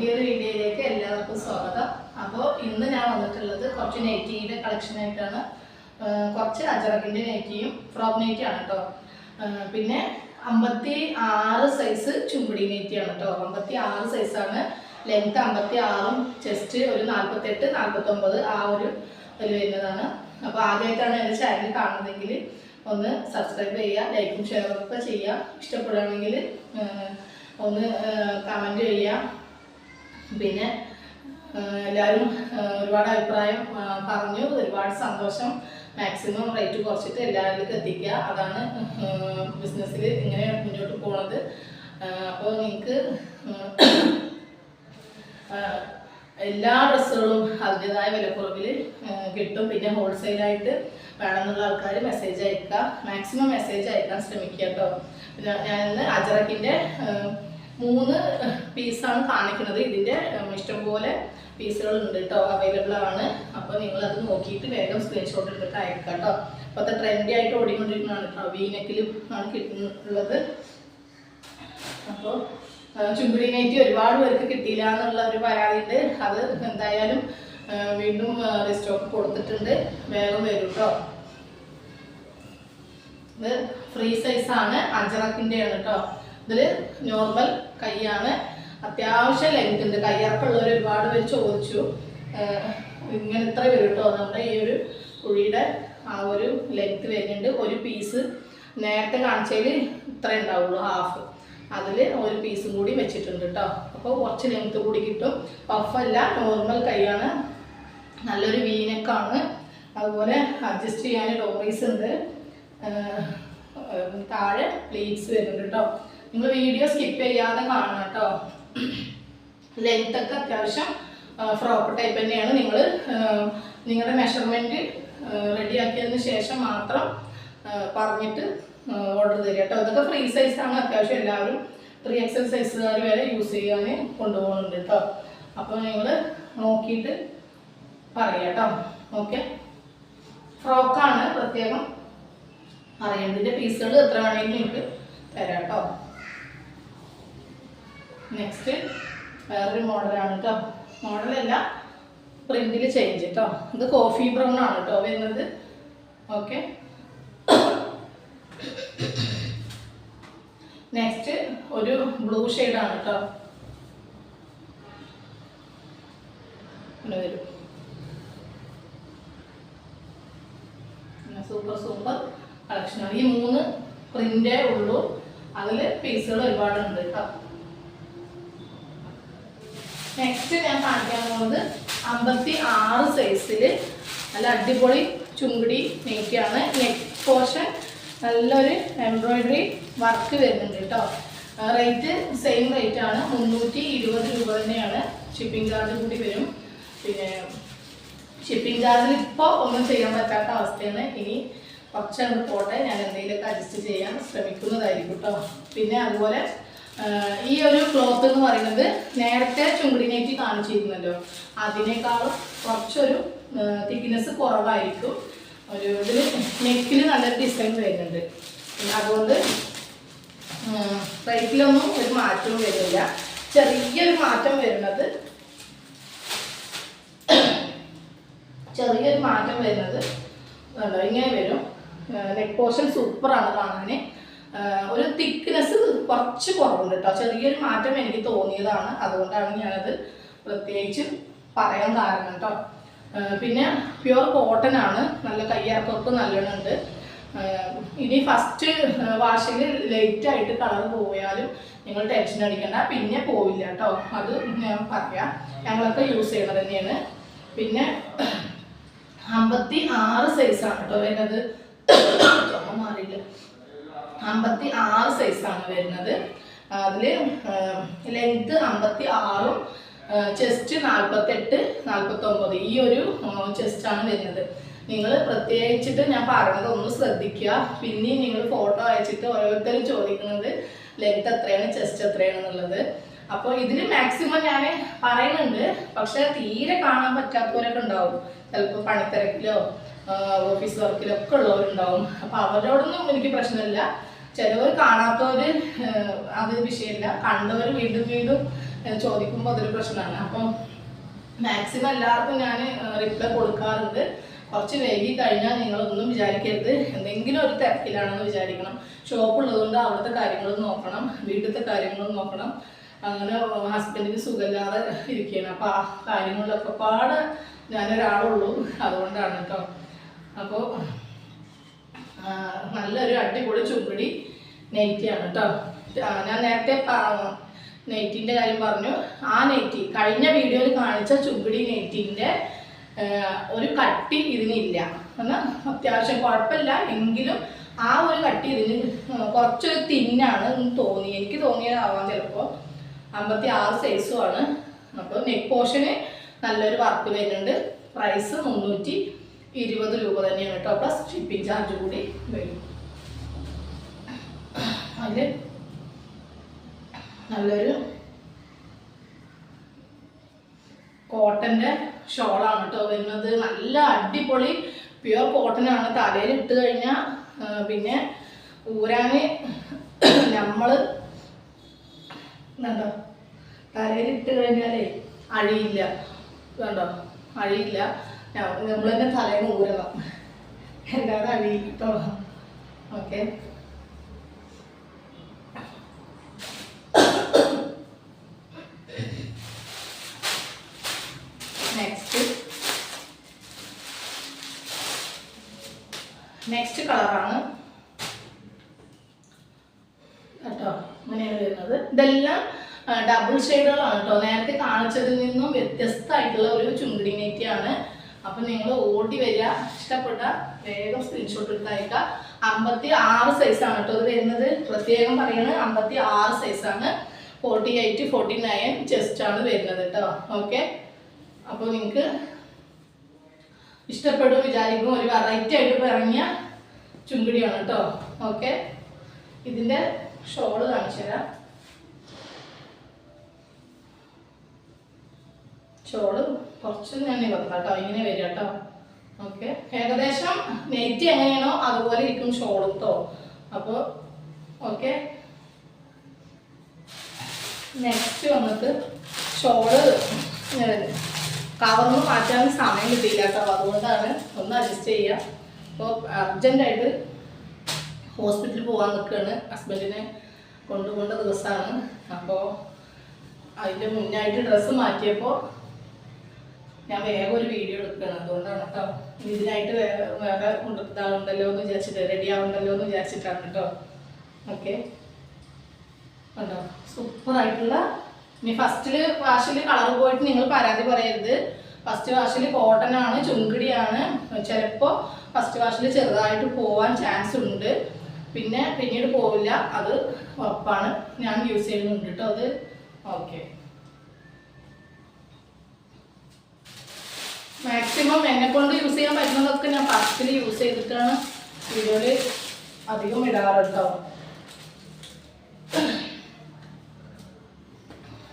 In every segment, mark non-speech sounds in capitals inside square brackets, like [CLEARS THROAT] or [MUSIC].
പുതിയൊരു വീഡിയോയിലേക്ക് എല്ലാവർക്കും സ്വാഗതം. അപ്പോൾ ഇന്ന് ഞാൻ വന്നിട്ടുള്ളത് കുറച്ച് നൈറ്റിയുടെ കളക്ഷനായിട്ടാണ് കുറച്ച് അജറക്കിന്റെ നെറ്റിയും ഫ്രോക്ക് നെറ്റിയാണ് കേട്ടോ പിന്നെ അമ്പത്തി ആറ് സൈസ് ചുമ്പടി നെറ്റിയാണ് കേട്ടോ അമ്പത്തി ആറ് സൈസാണ് ലെങ്ത് അമ്പത്തി ആറും ചെസ്റ്റ് ഒരു നാൽപ്പത്തെട്ട് നാൽപ്പത്തൊമ്പത് ആ ഒരു ഇതിൽ വരുന്നതാണ്. അപ്പോൾ ആദ്യമായിട്ടാണ് എന്റെ ചാനൽ കാണുന്നതെങ്കിൽ ഒന്ന് സബ്സ്ക്രൈബ് ചെയ്യുക ലൈക്കും ഷെയറും ഒക്കെ ചെയ്യുക. ഇഷ്ടപ്പെടുകയാണെങ്കിൽ ഒന്ന് കമന്റ് ചെയ്യുക. പിന്നെ എല്ലാവരും ഒരുപാട് അഭിപ്രായം പറഞ്ഞു. ഒരുപാട് സന്തോഷം. മാക്സിമം റേറ്റ് കുറച്ചിട്ട് എല്ലാവരിലേക്കും എത്തിക്കുക. അതാണ് ബിസിനസ്സിൽ ഇങ്ങനെ മുന്നോട്ട് പോണത്. അപ്പോൾ നിങ്ങൾക്ക് എല്ലാ ഡ്രസ്സുകളും അതിന്റെതായ വിലക്കുറവിൽ കിട്ടും. പിന്നെ ഹോൾസെയിലായിട്ട് വേണമെന്നുള്ള ആൾക്കാർ മെസ്സേജ് അയക്കുക. മാക്സിമം മെസ്സേജ് അയക്കാൻ ശ്രമിക്കുക കേട്ടോ. പിന്നെ ഞാൻ ഇന്ന് അജറക്കിന്റെ മൂന്ന് പീസാണ് കാണിക്കുന്നത്. ഇതിന്റെ ഇഷ്ടംപോലെ പീസുകൾ ഉണ്ട് കേട്ടോ അവൈലബിൾ ആണ്. അപ്പോൾ നിങ്ങൾ അത് നോക്കിയിട്ട് വേഗം സ്ക്രീൻഷോട്ട് എടുത്തിട്ട് അയക്കാം കേട്ടോ ഇപ്പോഴത്തെ ട്രെൻഡി ആയിട്ട് ഓടിക്കൊണ്ടിരിക്കുന്നതാണ് കേട്ടോ വീനക്കിലും ആണ് കിട്ടുന്നുള്ളത് അപ്പോൾ ചുങ്കിടി നൈറ്റി ഒരുപാട് പേർക്ക് കിട്ടിയില്ല എന്നുള്ള ഒരു പരാതിയുണ്ട്. അത് എന്തായാലും വീണ്ടും റീസ്റ്റോക്ക് കൊടുത്തിട്ടുണ്ട്. വേഗം വരും കേട്ടോ ഇത് ഫ്രീ സൈസ് ആണ് അജറക്കിന്റെ ആണ് കേട്ടോ ഇതിൽ നോർമൽ കൈയാണ്. അത്യാവശ്യം ലെങ്ത് ഉണ്ട്. കയ്യിറക്കമുള്ളവർ ഒരുപാട് പേര് ചോദിച്ചു. ഇങ്ങനെ ഇത്ര വരും കേട്ടോ നമ്മുടെ ഈ ഒരു കുഴിയുടെ ആ ഒരു ലെങ്ത് വരുന്നുണ്ട്. ഒരു പീസ് നേരത്തെ കാണിച്ചതിൽ ഇത്ര ഉണ്ടാവുള്ളൂ ഹാഫ് അതിൽ ഒരു പീസും കൂടി വെച്ചിട്ടുണ്ട് കേട്ടോ അപ്പോൾ കുറച്ച് ലെങ്ത് കൂടി കിട്ടും. പഫല്ല നോർമൽ കൈയാണ്. നല്ലൊരു വീനക്കാണ് അതുപോലെ അഡ്ജസ്റ്റ് ചെയ്യാൻ ഡോറീസ് ഉണ്ട്. താഴെ പ്ലീറ്റ്സ് വരുന്നുണ്ട് കേട്ടോ നിങ്ങൾ വീഡിയോ സ്കിപ്പ് ചെയ്യാതെ കാണണം കേട്ടോ. ലെങ്ത് ഒക്കെ അത്യാവശ്യം ഫ്രോക്ക് ടൈപ്പ് തന്നെയാണ്. നിങ്ങൾ നിങ്ങളുടെ മെഷർമെന്റ് റെഡിയാക്കിയതിന് ശേഷം മാത്രം പറഞ്ഞിട്ട് ഓർഡർ തരിക കേട്ടോ. ഇതൊക്കെ ഫ്രീ സൈസാണ് അത്യാവശ്യം എല്ലാവരും ത്രീ എക്സൽ സൈസുകാർ വരെ യൂസ് ചെയ്യാൻ കൊണ്ടുപോകുന്നുണ്ട് കേട്ടോ. അപ്പോൾ നിങ്ങൾ നോക്കിയിട്ട് പറയാം കേട്ടോ. ഓക്കെ ഫ്രോക്കാണ് പ്രത്യേകം അറിയേണ്ടതിന്റെ പീസുകൾ എത്ര വേണമെങ്കിലും നിങ്ങൾക്ക് തരാം കേട്ടോ. നെക്സ്റ്റ് വേറൊരു മോഡലാണ് കേട്ടോ മോഡലല്ല പ്രിന്റിൽ ചേഞ്ച് കേട്ടോ ഇത് കോഫി ബ്രൗൺ ആണ് കേട്ടോ വരുന്നത്. ഓക്കെ നെക്സ്റ്റ് ഒരു ബ്ലൂ ആണ് കേട്ടോ വരും. സൂപ്പർ സൂപ്പർ കളക്ഷനാണ് ഈ മൂന്ന് പ്രിന്റേ ഉള്ളൂ. അതിൽ പീസുകൾ ഒരുപാടുണ്ട് കേട്ടോ നെക്സ്റ്റ് ഞാൻ കാണിക്കാൻ പോകുന്നത് അമ്പത്തി ആറ് സൈസിൽ നല്ല അടിപൊളി ചുങ്കിടി നെയ്ക്കാണ് നെക് പോർഷൻ നല്ലൊരു എംബ്രോയിഡറി വർക്ക് വരുന്നുണ്ട് കേട്ടോ. റേറ്റ് സെയിം റേറ്റ് ആണ്. മുന്നൂറ്റി ഇരുപത് രൂപ തന്നെയാണ് ഷിപ്പിംഗ് ചാർജ് കൂടി വരും. പിന്നെ ഷിപ്പിംഗ് ചാർജിൽ ഇപ്പോൾ ഒന്നും ചെയ്യാൻ പറ്റാത്ത അവസ്ഥയാണ്. ഇനി കുറച്ചങ്ങ് പോട്ടെ. ഞാൻ എന്തെങ്കിലുമൊക്കെ അഡ്ജസ്റ്റ് ചെയ്യാൻ ശ്രമിക്കുന്നതായിരിക്കും കേട്ടോ. പിന്നെ അതുപോലെ ഈ ഒരു ക്ലോത്ത് എന്ന് പറയുന്നത് നേരത്തെ ചുമടിനേറ്റി കാണിച്ചിരുന്നല്ലോ. അതിനേക്കാളും കുറച്ചൊരു തിക്നെസ് കുറവായിരിക്കും. ഒരു ഇതിൽ നെക്കിൽ നല്ലൊരു ഡിസൈൻ വരുന്നുണ്ട്. അതുകൊണ്ട് റേറ്റിലൊന്നും ഒരു മാറ്റവും വരുന്നില്ല. ചെറിയൊരു മാറ്റം വരുന്നത് ചെറിയൊരു മാറ്റം വരുന്നത് ഇങ്ങനെ വരും. നെക്ക് പോർഷൻ സൂപ്പറാണ് കാണാൻ ഒരു തിക്നെസ് കുറച്ച് കുറവുണ്ട് കേട്ടോ ചെറിയൊരു മാറ്റം എനിക്ക് തോന്നിയതാണ്. അതുകൊണ്ടാണ് ഞാനത് പ്രത്യേകിച്ച് പറയാൻ കാരണം കേട്ടോ പിന്നെ പ്യുവർ കോട്ടൺ ആണ്. നല്ല കയ്യിറക്കൊക്കെ നല്ലോണമുണ്ട് ഇനി ഫസ്റ്റ് വാഷിൽ ലൈറ്റ് ആയിട്ട് കളർ പോയാലും നിങ്ങൾ ടെൻഷൻ അടിക്കണ്ട. പിന്നെ പോവില്ല കേട്ടോ അത് ഞാൻ പറയാം. ഞങ്ങളൊക്കെ യൂസ് ചെയ്യണത് തന്നെയാണ്. പിന്നെ അമ്പത്തി ആറ് സൈസാണ് കേട്ടോ ചുമ മാറിയില്ല. അമ്പത്തി ആറ് സൈസാണ് വരുന്നത്. അതിൽ ലെങ്ത് അമ്പത്തി ആറും ചെസ്റ്റ് നാൽപ്പത്തെട്ട് നാൽപ്പത്തൊമ്പത് ഈ ഒരു ചെസ്റ്റാണ് വരുന്നത്. നിങ്ങൾ പ്രത്യേകിച്ചിട്ട് ഞാൻ പറഞ്ഞത് ഒന്ന് ശ്രദ്ധിക്കുക. പിന്നെയും നിങ്ങൾ ഫോട്ടോ അയച്ചിട്ട് ഓരോരുത്തരും ചോദിക്കുന്നത് ലെങ്ത് എത്രയാണ് ചെസ്റ്റ് എത്രയാണ് എന്നുള്ളത് അപ്പോൾ ഇതിൽ മാക്സിമം ഞാൻ പറയുന്നുണ്ട്. പക്ഷേ തീരെ കാണാൻ പറ്റാത്തവരൊക്കെ ഉണ്ടാവും. ചിലപ്പോൾ പണിത്തിരക്കിലോ ഓഫീസ് വർക്കിലോ ഒക്കെ ഉള്ളവരുണ്ടാവും. അപ്പോൾ അവരോടൊന്നും എനിക്ക് പ്രശ്നമില്ല. ചിലവർ കാണാത്തവർ അത് വിഷയമില്ല. കണ്ടവർ വീണ്ടും വീണ്ടും ചോദിക്കുമ്പോൾ അതൊരു പ്രശ്നമാണ്. അപ്പം മാക്സിമം എല്ലാവർക്കും ഞാൻ റിപ്ലൈ കൊടുക്കാറുണ്ട്. കുറച്ച് വൈകി കഴിഞ്ഞാൽ നിങ്ങൾ ഒന്നും വിചാരിക്കരുത്. എന്തെങ്കിലും ഒരു തിരക്കിലാണെന്ന് വിചാരിക്കണം. ഷോപ്പ് ഉള്ളതുകൊണ്ട് അവിടുത്തെ കാര്യങ്ങൾ നോക്കണം. വീട്ടിലത്തെ കാര്യങ്ങൾ നോക്കണം. അങ്ങനെ ഹസ്ബൻഡിന് സുഖമില്ലാതെ ഇരിക്കുകയാണ്. അപ്പോൾ ആ കാര്യങ്ങളിലൊക്കെ പാടെ ഞാനൊരാളുള്ളൂ. അതുകൊണ്ടാണ് കേട്ടോ അപ്പോൾ നല്ലൊരു അടിപൊളി ചുമ്പടി നെയ്റ്റിയാണ് കേട്ടോ ഞാൻ നേരത്തെ നെയ്റ്റിന്റെ കാര്യം പറഞ്ഞു. ആ നെയ്റ്റി കഴിഞ്ഞ വീഡിയോയിൽ കാണിച്ച ചുവടി നെയ്റ്റിന്റെ ഒരു കട്ടി ഇതിനില്ല. എന്നാൽ അത്യാവശ്യം കുഴപ്പമില്ല. എങ്കിലും ആ ഒരു കട്ടി ഇതിന് കുറച്ചൊരു തിന്നാണ് തോന്നി. എനിക്ക് തോന്നിയതാവാം ചിലപ്പോൾ അമ്പത്തി ആറ് സൈസുമാണ് അപ്പോൾ നെക്ക് പോർഷന് നല്ലൊരു വർക്ക് വരുന്നുണ്ട്. പ്രൈസ് മുന്നൂറ്റി ഇരുപത് രൂപ തന്നെയാണ് കേട്ടോ പ്ലസ് ഷിപ്പിംഗ് ചാർജ് കൂടി വരും. അതിൽ നല്ലൊരു കോട്ടന്റെ ഷോളാണ് കേട്ടോ വരുന്നത്. നല്ല അടിപൊളി പ്യുവർ കോട്ടനാണ് തലയിൽ ഇട്ട് കഴിഞ്ഞാൽ പിന്നെ ഊരാൻ [CLEARS THROAT] നമ്മൾ എന്താ തലയിൽ ഇട്ട് കഴിഞ്ഞാലേ അഴിയില്ല. കണ്ടോ? അഴിയില്ല. നമ്മൾ തന്നെ തലയിൽ ഊരണം. അല്ലാതെ അഴിയിട്ടോ ഓക്കെ നെക്സ്റ്റ് നെക്സ്റ്റ് കളറാണ് കേട്ടോ ഇങ്ങനെയാണ് വരുന്നത്. ഇതെല്ലാം ഡബിൾ ഷെയ്ഡുകളാണ് കേട്ടോ. നേരത്തെ കാണിച്ചതിൽ നിന്നും വ്യത്യസ്തമായിട്ടുള്ള ഒരു ചുണ്ടി നെറ്റിയാണ് അപ്പം നിങ്ങൾ ഓടി വരിക ഇഷ്ടപ്പെട്ട വേഗം സ്ക്രീൻഷോട്ട് എടുത്തയക്കുക അമ്പത്തി ആറ് സൈസാണ് കേട്ടോ ഇത് വരുന്നത്. പ്രത്യേകം പറയുന്നത് അമ്പത്തി ആറ് സൈസാണ് forty eight forty nine chest ആണ് വരുന്നത് കേട്ടോ. ഓക്കെ അപ്പോൾ നിങ്ങൾക്ക് ഇഷ്ടപ്പെടും വിചാരിക്കും. ഒരു വെറൈറ്റി ആയിട്ട് ഇറങ്ങിയ ചുങ്കിടിയാണ് കേട്ടോ. ഓക്കെ ഇതിന്റെ ഷോൾ കാണിച്ചു തരാം. ഷോൾ കുറച്ച് ഞാൻ നിവർത്താം കേട്ടോ. ഇങ്ങനെ വരിക കേട്ടോ. ഓക്കെ ഏകദേശം നെറ്റ് എങ്ങനെയാണോ അതുപോലെ ഇരിക്കും ഷോളും കേട്ടോ അപ്പോൾ ഓക്കെ നെക്സ്റ്റ് വന്നിട്ട് ഷോൾ കവർന്ന് മാറ്റാൻ സമയം കിട്ടിയില്ല കേട്ടോ. അതുകൊണ്ടാണ് ഒന്ന് അഡ്ജസ്റ്റ് ചെയ്യുക അപ്പോൾ അർജന്റായിട്ട് ഹോസ്പിറ്റലിൽ പോകാൻ നിൽക്കുകയാണ് ഹസ്ബൻഡിനെ കൊണ്ടുപോകേണ്ട ദിവസമാണ് അപ്പോൾ അതിന്റെ മുന്നായിട്ട് ഡ്രസ്സ് മാറ്റിയപ്പോൾ ഞാൻ വേഗം ഒരു വീഡിയോ എടുക്കുകയാണ് അതുകൊണ്ടാണ് കേട്ടോ ഇതിനായിട്ട് വേറെ വേറെ ഇതാവുണ്ടല്ലോ എന്ന് വിചാരിച്ചിട്ട് റെഡി ആവുണ്ടല്ലോ എന്ന് വിചാരിച്ചിട്ടാണ് കേട്ടോ ഓക്കെ ഉണ്ടോ സൂപ്പർ ആയിട്ടുള്ള ഇനി ഫസ്റ്റിൽ വാഷിൽ കളർ പോയിട്ട് നിങ്ങൾ പരാതി പറയരുത്. ഫസ്റ്റ് വാഷിൽ കോട്ടൺ ആണ് ചുങ്കിടിയാണ്. ചിലപ്പോൾ ഫസ്റ്റ് വാഷിൽ ചെറുതായിട്ട് പോവാൻ ചാൻസ് ഉണ്ട്. പിന്നെ പിന്നീട് പോവില്ല. അത് ഉറപ്പാണ്. ഞാൻ യൂസ് ചെയ്യുന്നുണ്ട് കേട്ടോ അത്. ഓക്കെ മാക്സിമം എന്നെ കൊണ്ട് യൂസ് ചെയ്യാൻ പറ്റുന്നതൊക്കെ ഞാൻ ഫസ്റ്റിൽ യൂസ് ചെയ്തിട്ടാണ്. വീഡിയോയിൽ അധികം ഇടാറ്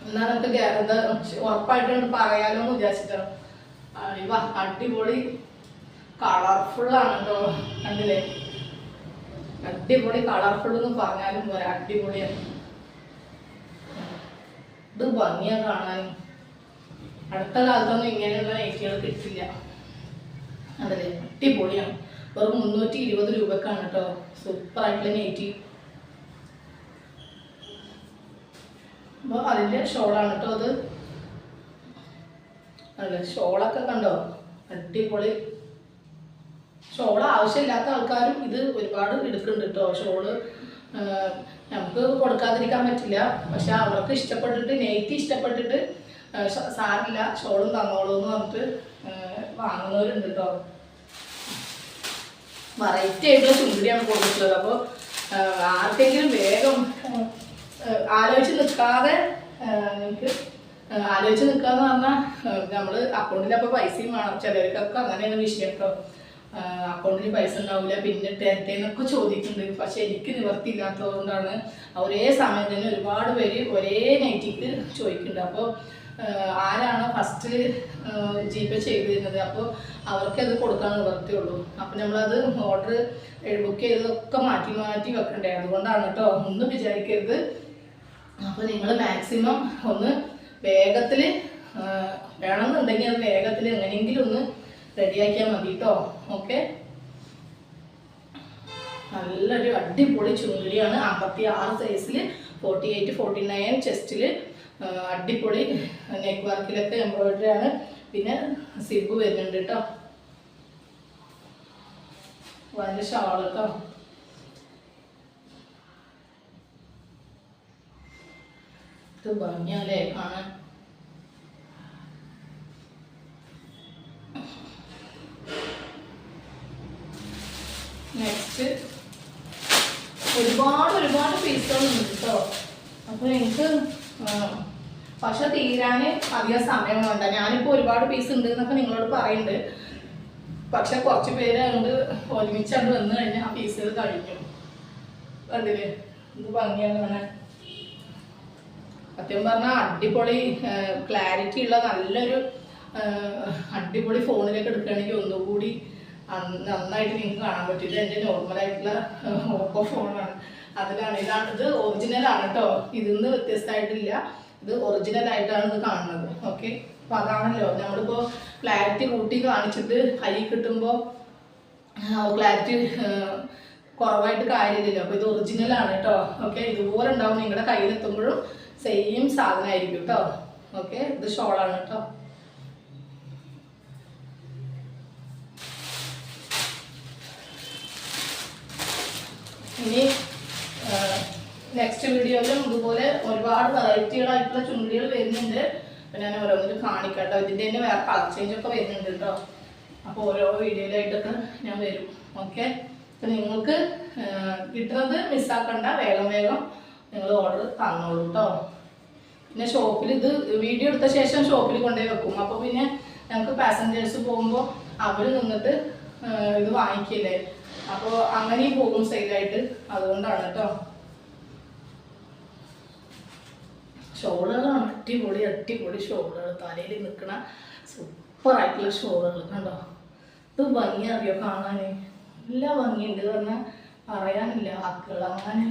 കേട്ടോ എന്നാ നമുക്ക് ഉറപ്പായിട്ട് പറയാലോ എന്ന് വിചാരിച്ചിട്ടാണ് ഇവ അടിപൊളി കളർഫുൾ ആണല്ലോ കണ്ടില്ലേ? അടിപൊളി കളർഫുൾ എന്ന് പറഞ്ഞാലും പോരാ അടിപൊളിയാണ് ഇത് ഭംഗിയാ കാണാനും അടുത്ത കാലത്തൊന്നും ഇങ്ങനെയുള്ള നൈറ്റികൾ കിട്ടില്ല. അതല്ലേ അടിപൊളിയാണ്. വെറും മുന്നൂറ്റി ഇരുപത് രൂപക്കാണ് കേട്ടോ സൂപ്പറായിട്ടുള്ള നൈറ്റി അപ്പോൾ അതിന്റെ ഷോളാണ് കേട്ടോ അത്. അല്ലേ ഷോളൊക്കെ കണ്ടോ? അടിപൊളി. ഷോൾ ആവശ്യമില്ലാത്ത ആൾക്കാരും ഇത് ഒരുപാട് എടുക്കുന്നുണ്ട് കേട്ടോ. ഷോൾ നമുക്ക് കൊടുക്കാതിരിക്കാൻ പറ്റില്ല. പക്ഷെ അവർക്ക് ഇഷ്ടപ്പെട്ടിട്ട് നെയ്റ്റ് ഇഷ്ടപ്പെട്ടിട്ട് സാറില്ല ഷോളും തന്നോളൂ എന്ന് പറഞ്ഞിട്ട് വാങ്ങുന്നവരുണ്ട് കേട്ടോ. വെറൈറ്റി ആയിട്ടുള്ള ചുണ്ടിയാണ് കൊടുത്തിട്ടുള്ളത്. അപ്പോൾ ആർക്കെങ്കിലും വേഗം ആലോചിച്ച് നിൽക്കാതെ നിങ്ങൾക്ക് ആലോചിച്ച് നിൽക്കാന്ന് പറഞ്ഞാൽ നമ്മൾ അക്കൗണ്ടിൽ അപ്പോൾ പൈസയും വേണം. ചിലർക്കൊക്കെ അങ്ങനെയാണ് വിഷയം കേട്ടോ അക്കൗണ്ടിൽ പൈസ ഉണ്ടാവില്ല പിന്നെ തരട്ടേന്നൊക്കെ ചോദിക്കുന്നുണ്ട്. പക്ഷെ എനിക്ക് നിവർത്തിയില്ലാത്തതുകൊണ്ടാണ് ഒരേ സമയം തന്നെ ഒരുപാട് പേര് ഒരേ നൈറ്റിക്ക് ചോദിക്കുന്നുണ്ട്. അപ്പോൾ ആരാണ് ഫസ്റ്റ് ജി പേ ചെയ്തിരുന്നത്. അപ്പോൾ അവർക്ക് അത് കൊടുക്കാൻ നിവർത്തിയുള്ളൂ അപ്പോൾ നമ്മളത് ഓർഡർ ബുക്ക് ചെയ്തതൊക്കെ മാറ്റി മാറ്റി വെക്കണ്ടേ? അതുകൊണ്ടാണ് കേട്ടോ ഒന്നും വിചാരിക്കരുത്. അപ്പോൾ നിങ്ങൾ മാക്സിമം ഒന്ന് വേഗത്തിൽ വേണമെന്നുണ്ടെങ്കിൽ അത് വേഗത്തിൽ എങ്ങനെയെങ്കിലും ഒന്ന് റെഡിയാക്കിയാൽ മതി കേട്ടോ ഓക്കെ നല്ലൊരു അടിപൊളി ചുണ്ടിയാണ് അമ്പത്തി ആറ് സൈസിൽ ഫോർട്ടി എയ്റ്റ് ഫോർട്ടി നയൻ ചെസ്റ്റിൽ അടിപൊളി നെക്ക് വർക്കിലൊക്കെ എംബ്രോയിഡറി ആണ്. പിന്നെ സിബ് വരുന്നുണ്ട് കേട്ടോ അതിന്റെ ഷാൾ കേട്ടോ ഇത് ഭംഗിയല്ലേ കാണാൻ നെക്സ്റ്റ് ഒരുപാട് ഒരുപാട് പീസുകളുണ്ട് കേട്ടോ അപ്പോൾ എനിക്ക് പക്ഷെ തീരാൻ അധികം സമയം വേണ്ട. ഞാനിപ്പോൾ ഒരുപാട് പീസ് ഉണ്ട് എന്നൊക്കെ നിങ്ങളോട് പറയുന്നുണ്ട് പക്ഷെ കുറച്ച് പേര് അങ്ങോട്ട് ഒരുമിച്ച് വന്നു കഴിഞ്ഞാൽ ആ പീസുകൾ കഴിഞ്ഞു അതിൽ. ഇത് ഭംഗിയാണ് കാണാൻ സത്യം പറഞ്ഞാൽ അടിപൊളി ക്ലാരിറ്റി ഉള്ള നല്ലൊരു അടിപൊളി ഫോണിലേക്ക് എടുക്കുകയാണെങ്കിൽ ഒന്നുകൂടി നന്നായിട്ട് നിങ്ങൾക്ക് കാണാൻ പറ്റും. ഇത് എന്റെ നോർമലായിട്ടുള്ള ഓപ്പോ ഫോണാണ് അതിലാണ് ഇതാണ് ഇത് ഒറിജിനലാണ് കേട്ടോ ഇതിൽ നിന്ന് വ്യത്യസ്തമായിട്ടില്ല. ഇത് ഒറിജിനലായിട്ടാണ് ഇത് കാണുന്നത്. ഓക്കെ അപ്പൊ അതാണല്ലോ. നമ്മളിപ്പോ ക്ലാരിറ്റി കൂട്ടി കാണിച്ചിട്ട് കൈ കിട്ടുമ്പോൾ ക്ലാരിറ്റി കുറവായിട്ട് കാര്യമില്ലല്ലോ. അപ്പോൾ ഇത് ഒറിജിനലാണ് കേട്ടോ ഓക്കെ ഇതുപോലെ ഉണ്ടാവും. നിങ്ങളുടെ കയ്യിലെത്തുമ്പോഴും സെയിം സാധനമായിരിക്കും കേട്ടോ ഓക്കെ ഇത് ഷോളാണ് കേട്ടോ ഇനി നെക്സ്റ്റ് വീഡിയോയിലും ഇതുപോലെ ഒരുപാട് വെറൈറ്റികളായിട്ടുള്ള ചുണ്ടികൾ വരുന്നുണ്ട്. അപ്പം ഞാൻ ഓരോന്നിലും കാണിക്കാം കേട്ടോ ഇതിന്റെ തന്നെ വേറെ കളർ ചേഞ്ച് ഒക്കെ വരുന്നുണ്ട് കേട്ടോ അപ്പോൾ ഓരോ വീഡിയോയിലായിട്ടൊക്കെ ഞാൻ വരും. ഓക്കെ അപ്പം നിങ്ങൾക്ക് കിട്ടുന്നത് മിസ്സാക്കണ്ട വേഗം വേഗം നിങ്ങൾ ഓർഡർ തന്നോളൂ കേട്ടോ പിന്നെ ഷോപ്പിൽ ഇത് വീഡിയോ എടുത്ത ശേഷം ഷോപ്പിൽ കൊണ്ടുപോയി വെക്കും. അപ്പോൾ പിന്നെ ഞങ്ങൾക്ക് പാസഞ്ചേഴ്സ് പോകുമ്പോൾ അവർ നിന്നിട്ട് ഇത് വാങ്ങിക്കില്ലേ? അപ്പോൾ അങ്ങനെയും പോകും സെയിലായിട്ട് അതുകൊണ്ടാണ് കേട്ടോ ഷോളുകളാണ് അടിപൊളി അടിപൊളി ഷോളുകൾ തലയിൽ നിൽക്കണ സൂപ്പർ ആയിട്ടുള്ള ഷോളുകൾ കണ്ടോ? ഇത് ഭംഗി അറിയോ കാണാൻ നല്ല ഭംഗിയുണ്ട് പറഞ്ഞാൽ പറയാനില്ല. വാക്കുകൾ അങ്ങനെ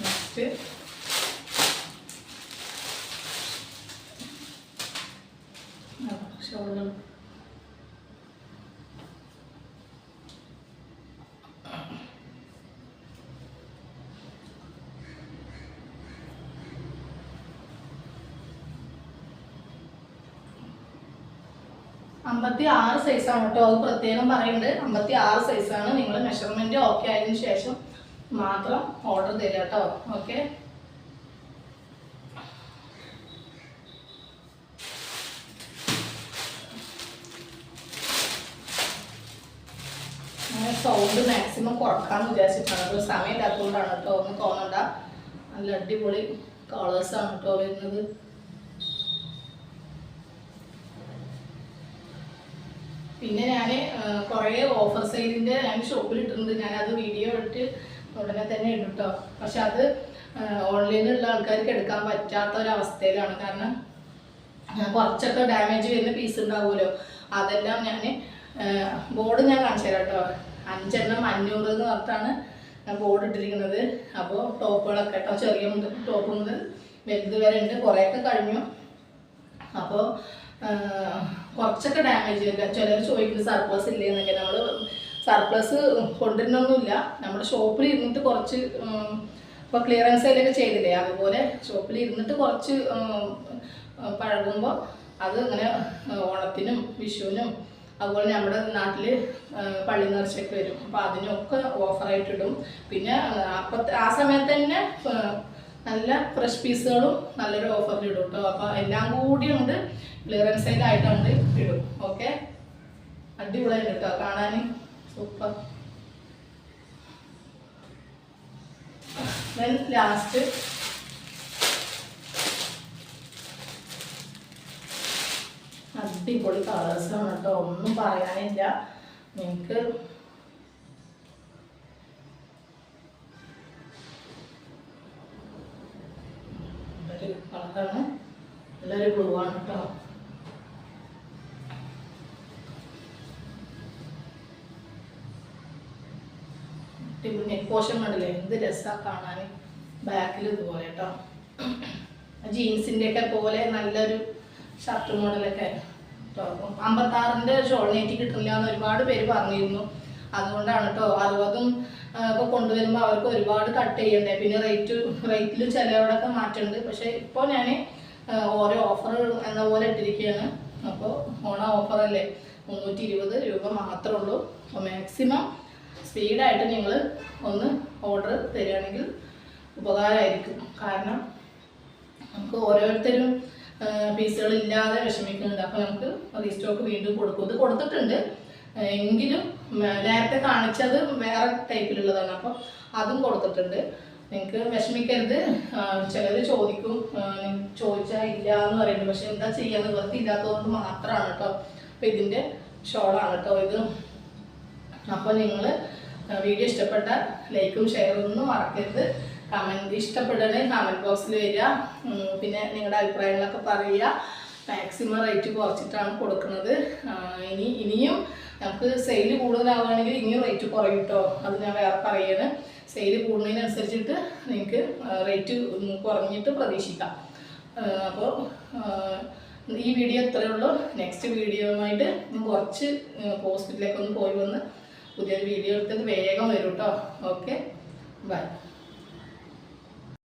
നെക്സ്റ്റ് ഷോളുകൾ അമ്പത്തി ആറ് സൈസാണ് കേട്ടോ. അത് പ്രത്യേകം പറയുന്നുണ്ട് അമ്പത്തി ആറ് സൈസാണ് നിങ്ങൾ മെഷർമെന്റ് ഓക്കെ ആയതിനു ശേഷം മാത്രം ഓർഡർ തരിക കേട്ടോ ഓക്കെ സൗണ്ട് മാക്സിമം കുറക്കാന്ന് വിചാരിച്ചിട്ടാണ്. സമയം ഇല്ലാത്തതുകൊണ്ടാണ് കേട്ടോ ഒന്ന് തോന്നണ്ട. നല്ല അടിപൊളി കളേഴ്സാണ് കേട്ടോ വരുന്നത്. പിന്നെ ഞാൻ കുറേ ഓഫർ സെയിലിന്റെ ഞാൻ ഷോപ്പിൽ അത് വീഡിയോ ഇട്ട് ഉടനെ തന്നെ ഇടും പക്ഷെ അത് ഓൺലൈനിലുള്ള ആൾക്കാർക്ക് എടുക്കാൻ പറ്റാത്ത ഒരവസ്ഥയിലാണ് കാരണം കുറച്ചൊക്കെ ഡാമേജ് വരുന്ന പീസ് ഉണ്ടാവുമല്ലോ. അതെല്ലാം ഞാൻ ബോർഡ് ഞാൻ കാണിച്ചു തരാം കേട്ടോ അഞ്ചെണ്ണം അഞ്ഞൂറ് എന്ന് പറഞ്ഞിട്ടാണ് ബോർഡ് ഇട്ടിരിക്കുന്നത്. അപ്പോൾ ടോപ്പുകളൊക്കെ കേട്ടോ ചെറിയ മുതൽ ടോപ്പ് മുതൽ വലുത് വരെ ഉണ്ട്. കുറേയൊക്കെ കഴിഞ്ഞു. അപ്പോൾ കുറച്ചൊക്കെ ഡാമേജ് വരിക ചിലർ ചോദിക്കുന്നത് സർപ്ലസ് ഇല്ലേ എന്നൊക്കെ. നമ്മൾ സർപ്ലസ് കൊണ്ടുവരുന്നൊന്നുമില്ല. നമ്മുടെ ഷോപ്പിൽ ഇരുന്നിട്ട് കുറച്ച് ഇപ്പോൾ ക്ലിയറൻസ് അല്ലെങ്കിൽ ചെയ്തില്ലേ? അതുപോലെ ഷോപ്പിൽ ഇരുന്നിട്ട് കുറച്ച് പഴകുമ്പോൾ അത് ഇങ്ങനെ ഓണത്തിനും വിഷുവിനും അതുപോലെ നമ്മുടെ നാട്ടിൽ പള്ളി നേർച്ചയൊക്കെ വരും. അപ്പോൾ അതിനൊക്കെ ഓഫറായിട്ടിടും. പിന്നെ അപ്പം ആ സമയത്ത് തന്നെ നല്ല ഫ്രഷ് പീസുകളും നല്ലൊരു ഓഫറിൽ ഇടും കേട്ടോ അപ്പോൾ എല്ലാം കൂടി ഉണ്ട് ക്ലിയറൻസ് സെയിലായിട്ടുണ്ട് ഇടും. ഓക്കെ? അടിപൊളിയായിട്ട് കേട്ടോ കാണാൻ സൂപ്പർ. ദെൻ ലാസ്റ്റ് അടിപൊളി കളേഴ്സാണ് കേട്ടോ. ഒന്നും പറയാനില്ല. നിങ്ങൾക്ക് പോഷൻ കണ്ടില്ലേ? എന്ത് രസമാണ് കാണാൻ ബാക്കിൽ ഇതുപോലെ കേട്ടോ ജീൻസിന്റെ ഒക്കെ പോലെ നല്ലൊരു ഷർട്ട് മോഡലൊക്കെ കേട്ടോ അമ്പത്താറിന്റെ ഷോൾ നെറ്റി കിട്ടില്ല എന്ന് ഒരുപാട് പേര് പറഞ്ഞിരുന്നു. അതുകൊണ്ടാണ് കേട്ടോ അറുപതും ഒക്കെ കൊണ്ടുവരുമ്പോൾ അവർക്ക് ഒരുപാട് കട്ട് ചെയ്യണ്ടേ. പിന്നെ റേറ്റ് റേറ്റിൽ ചിലവിടൊക്കെ മാറ്റമുണ്ട് പക്ഷേ ഇപ്പോൾ ഞാൻ ഓരോ ഓഫർ എന്ന പോലെ ഇട്ടിരിക്കുകയാണ് അപ്പോൾ ഓണ ഓഫറല്ലേ? മുന്നൂറ്റി ഇരുപത് രൂപ മാത്രമേ ഉള്ളൂ. അപ്പോൾ മാക്സിമം സ്പീഡായിട്ട് നിങ്ങൾ ഒന്ന് ഓർഡർ തരികയാണെങ്കിൽ ഉപകാരമായിരിക്കും. കാരണം നമുക്ക് ഓരോരുത്തരും പീസുകളില്ലാതെ വിഷമിക്കുന്നുണ്ട്. അപ്പോൾ നമുക്ക് റീസ്റ്റോക്ക് വീണ്ടും കൊടുക്കും. ഇത് കൊടുത്തിട്ടുണ്ട്. എങ്കിലും നേരത്തെ കാണിച്ചത് വേറെ ടൈപ്പിലുള്ളതാണ് അപ്പോൾ അതും കൊടുത്തിട്ടുണ്ട്. നിങ്ങൾക്ക് വിഷമിക്കരുത്. ചിലർ ചോദിക്കും. ചോദിച്ചാൽ ഇല്ല എന്ന് പറയുന്നുണ്ട്. പക്ഷെ എന്താ ചെയ്യാൻ നിവൃത്തി ഇല്ലാത്തതുകൊണ്ട് മാത്രമാണ് കേട്ടോ. അപ്പോൾ ഇതിന്റെ ഷോളാണ് കേട്ടോ ഇത്. അപ്പോൾ നിങ്ങൾ വീഡിയോ ഇഷ്ടപ്പെട്ട ലൈക്കും ഷെയറും ഒന്നും മറക്കരുത്. കമന്റ് ഇഷ്ടപ്പെടണേ കമന്റ് ബോക്സിൽ വരിക. പിന്നെ നിങ്ങളുടെ അഭിപ്രായങ്ങളൊക്കെ പറയുക. മാക്സിമം റേറ്റ് കുറച്ചിട്ടാണ് കൊടുക്കുന്നത്. ഇനി ഇനിയും നമുക്ക് സെയിൽ കൂടുതലാവുകയാണെങ്കിൽ ഇനിയും റേറ്റ് കുറയും കേട്ടോ അത് ഞാൻ വേറെ പറയാണ്. സെയിൽ കൂടുന്നതിനനുസരിച്ചിട്ട് നിങ്ങൾക്ക് റേറ്റ് കുറഞ്ഞിട്ട് പ്രതീക്ഷിക്കാം. അപ്പോൾ ഈ വീഡിയോ ഇത്രയേ ഉള്ളൂ. നെക്സ്റ്റ് വീഡിയോയുമായിട്ട് ഞാൻ കുറച്ച് ഹോസ്പിറ്റലിലേക്ക് ഒന്ന് പോയി വന്ന് പുതിയൊരു വീഡിയോ എടുത്തത് വേഗം വരും കേട്ടോ ഓക്കെ. ബൈ.